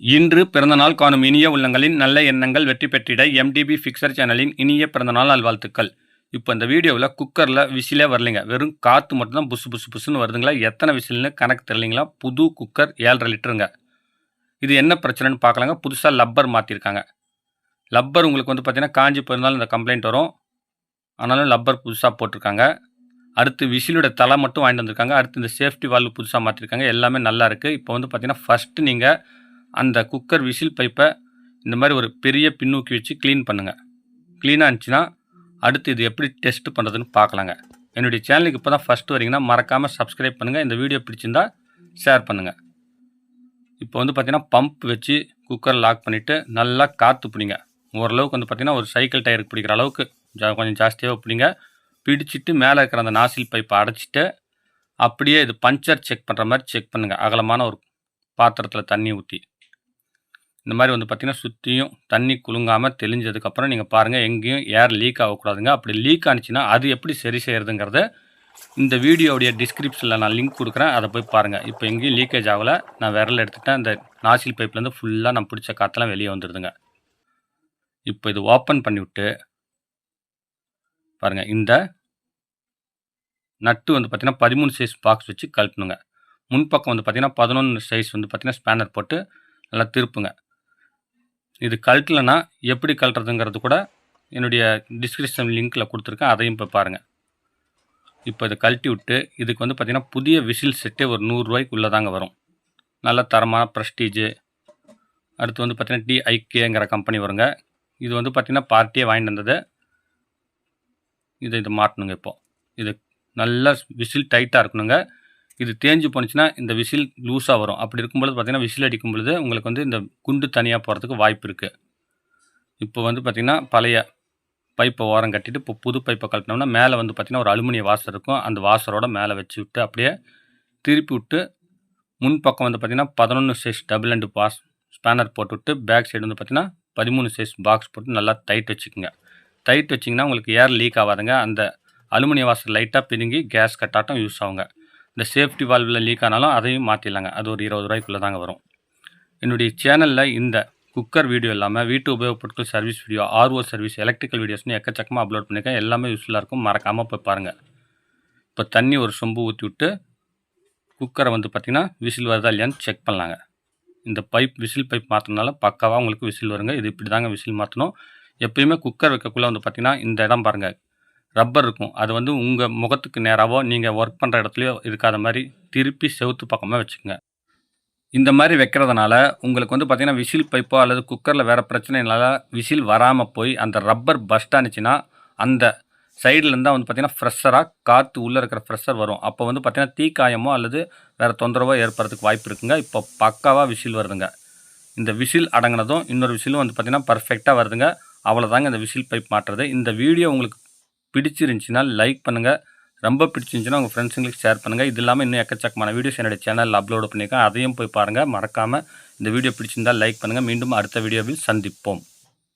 இன்று பிறந்தநாள் காணும் இனிய உள்ளங்களின் நல்ல எண்ணங்கள் வெற்றி பெற்றிட எம்டிபி ஃபிக்சர் சேனலின் இனிய பிறந்தநாள் நல்வாழ்த்துக்கள். இப்போ இந்த வீடியோவில் குக்கரில் விசிலே வரலைங்க. வெறும் காற்று மட்டும்தான் புசு புசு புசுன்னு வருதுங்களா? எத்தனை விசில்னு கணக்கு தெரியலைங்களா? புது குக்கர் ஏழரை லிட்டருங்க. இது என்ன பிரச்சனைன்னு பார்க்கலாங்க. புதுசாக லப்பர் மாற்றிருக்காங்க லப்பர் உங்களுக்கு வந்து பார்த்திங்கன்னா காஞ்சி போயிருந்தாலும் இந்த கம்ப்ளைண்ட் வரும். ஆனாலும் லப்பர் புதுசாக போட்டிருக்காங்க. அடுத்து விசிலோட தலை மட்டும் வாங்கிட்டு வந்திருக்காங்க. அடுத்து இந்த சேஃப்டி வால்வு புதுசாக மாற்றிருக்காங்க எல்லாமே நல்லா இருக்குது இப்போ வந்து பார்த்திங்கன்னா ஃபஸ்ட்டு நீங்கள் அந்த குக்கர் விசில் பைப்பை இந்த மாதிரி ஒரு பெரிய பின்னூக்கி வச்சு க்ளீன் பண்ணுங்கள் க்ளீனாக இருந்துச்சுன்னா அடுத்து இது எப்படி டெஸ்ட் பண்ணுறதுன்னு பார்க்கலாங்க. என்னுடைய சேனலுக்கு இப்போ தான் ஃபஸ்ட்டு வரீங்கன்னா மறக்காமல் சப்ஸ்கிரைப் பண்ணுங்கள் இந்த வீடியோ பிடிச்சிருந்தா ஷேர் பண்ணுங்கள் இப்போ வந்து பார்த்தீங்கன்னா பம்ப் வச்சு குக்கர் லாக் பண்ணிவிட்டு நல்லா காற்று பிடிங்க. ஓரளவுக்கு வந்து பார்த்தீங்கன்னா ஒரு சைக்கிள் டயருக்கு பிடிக்கிற அளவுக்கு ஜா- கொஞ்சம் ஜாஸ்தியாக பிடிங்க. பிடிச்சிட்டு மேலே இருக்கிற அந்த நாசில் பைப்பை அடைச்சிட்டு அப்படியே இது பஞ்சர் செக் பண்ணுற மாதிரி செக் பண்ணுங்கள் அகலமான ஒரு பாத்திரத்தில் தண்ணி ஊற்றி இந்த மாதிரி வந்து பார்த்திங்கன்னா சுற்றியும் தண்ணி குலுங்காமல் தெளிஞ்சதுக்கப்புறம் நீங்கள் பாருங்கள் எங்கேயும் ஏர் லீக் ஆகக்கூடாதுங்க. அப்படி லீக் ஆனிச்சுன்னா அது எப்படி சரி செய்கிறதுங்கிறத இந்த வீடியோவுடைய டிஸ்கிரிப்ஷனில் நான் லிங்க் கொடுக்குறேன். அதை போய் பாருங்கள். இப்போ எங்கேயும் லீக்கேஜ் ஆகலை. நான் விரல் எடுத்துகிட்டேன் இந்த நாசில் பைப்லேருந்து ஃபுல்லாக நான் பிடிச்ச காற்றெல்லாம் வெளியே வந்துடுதுங்க. இப்போ இது ஓப்பன் பண்ணிவிட்டு பாருங்கள். இந்த நட்டு வந்து பார்த்திங்கன்னா பதிமூணு சைஸ் பாக்ஸ் வச்சு கழட்டணுங்க. முன்பக்கம் வந்து பார்த்திங்கன்னா பதினொன்று சைஸ் வந்து பார்த்திங்கன்னா ஸ்பேனர் போட்டு நல்லா திருப்புங்க. இது கழட்டலைன்னா எப்படி கழட்டுறதுங்கிறது கூட என்னுடைய டிஸ்கிரிப்ஷன் லிங்க்கில் கொடுத்துருக்கேன். அதையும் இப்போ பாருங்கள் இப்போ இதை கழட்டி விட்டு இதுக்கு வந்து பார்த்திங்கன்னா புதிய விசில் செட்டே ஒரு நூறுரூவாய்க்கு உள்ளே தாங்க வரும். நல்ல தரமான ப்ரெஸ்டீஜு அடுத்து வந்து பார்த்திங்கன்னா டிஐகேங்கிற கம்பெனி வருங்க. இது வந்து பார்த்திங்கன்னா பார்ட்டியே வாங்கிட்டு வந்தது. இதை இது மாட்டணுங்க இப்போது இது நல்லா விசில் டைட்டாக இருக்கணுங்க. இது தேஞ்சு போணுச்சுன்னா இந்த விசில் லூஸாக வரும். அப்படி இருக்கும்பொழுது பார்த்தீங்கன்னா விசில் அடிக்கும் பொழுது உங்களுக்கு வந்து இந்த குண்டு தனியாக போகிறதுக்கு வாய்ப்பு இருக்குது இப்போ வந்து பார்த்திங்கன்னா பழைய பைப்பை ஓரம் கட்டிட்டு இப்போ புது பைப்பை கழட்டினோம்னா மேலே வந்து பார்த்திங்கன்னா ஒரு அலுமினிய வாசர் இருக்கும். அந்த வாசரோட மேலே வச்சு விட்டு அப்படியே திருப்பி விட்டு முன் பக்கம் வந்து பார்த்திங்கன்னா பதினொன்று size double and pass spanner போட்டு விட்டு பேக் சைடு வந்து பார்த்திங்கன்னா பதிமூணு சைஸ் பாக்ஸ் போட்டு நல்லா டைட் வச்சுக்கோங்க. டைட் வச்சிங்கன்னா உங்களுக்கு ஏர் லீக் ஆகாதுங்க. அந்த அலுமினிய வாசர் லைட்டாக பிதுங்கி கேஸ் கட்டாட்டம் யூஸ் ஆகுங்க. இந்த சேஃப்டி வால்வில் லீக் ஆனாலும் அதையும் மாற்றிடலாங்க அது ஒரு இருபது ரூபாய்க்குள்ளே தாங்க வரும். என்னுடைய சேனலில் இந்த குக்கர் வீடியோ இல்லாமல் வீட்டு உபயோகப் service video RO service electrical வீடியோஸ்னு எக்கச்சக்கமாக அப்லோட் பண்ணியிருக்கேன் எல்லாமே யூஸ்ஃபுல்லாக இருக்கும். மறக்காமல் போய் பாருங்கள் இப்போ தண்ணி ஒரு சொம்பு ஊற்றி விட்டு குக்கரை வந்து பார்த்திங்கன்னா விசில் வருதா இல்லையான்னு செக் பண்ணலாங்க. இந்த பைப் விசில் பைப் மாற்றினால பக்காவாக உங்களுக்கு விசில் வருங்க. இது இப்படி தாங்க விசில் மாற்றணும் எப்பயுமே குக்கர் வைக்கக்குள்ளே வந்து பார்த்திங்கன்னா இந்த இடம் பாருங்கள் ரப்பர் இருக்கும். அது வந்து உங்கள் முகத்துக்கு நேராகவோ நீங்கள் ஒர்க் பண்ணுற இடத்துலையோ இருக்காத மாதிரி திருப்பி செவுத்து பக்கமாக வச்சுக்கோங்க. இந்த மாதிரி வைக்கிறதுனால உங்களுக்கு வந்து பார்த்திங்கன்னா விசில் பைப்போ அல்லது குக்கரில் வேறு பிரச்சனைனால விசில் வராமல் போய் அந்த ரப்பர் பஸ்ட் ஆனிச்சுன்னா அந்த சைடில் இருந்தால் வந்து பார்த்திங்கன்னா ஃப்ரெஷராக காற்று உள்ளே இருக்கிற ஃப்ரெஷர் வரும். அப்போ வந்து பார்த்திங்கன்னா தீக்காயமோ அல்லது வேறு தொந்தரவோ ஏற்படுறதுக்கு வாய்ப்பு இருக்குங்க. இப்போ பக்காவாக விசில் வருதுங்க. இந்த விசில் அடங்கினதும் இன்னொரு விசிலும் வந்து பார்த்திங்கன்னா பர்ஃபெக்டாக வருதுங்க. அவ்வளோதாங்க இந்த விசில் பைப் மாட்டுறது இந்த வீடியோ உங்களுக்கு பிடிச்சிருந்துச்சின்னா லைக் பண்ணுங்கள் ரொம்ப பிடிச்சிருந்துச்சுன்னா உங்கள் ஃப்ரெண்ட்ஸுங்களுக்கு ஷேர் பண்ணுங்கள் இது இல்லாமல் இன்னும் எக்கச்சக்கமான வீடியோஸ் என்னுடைய சேனலில் அப்லோட் பண்ணியிருக்கேன். அதையும் போய் பாருங்கள் மறக்காமல் இந்த வீடியோ பிடிச்சிருந்தால் லைக் பண்ணுங்கள் மீண்டும் அடுத்த வீடியோவில் சந்திப்போம்.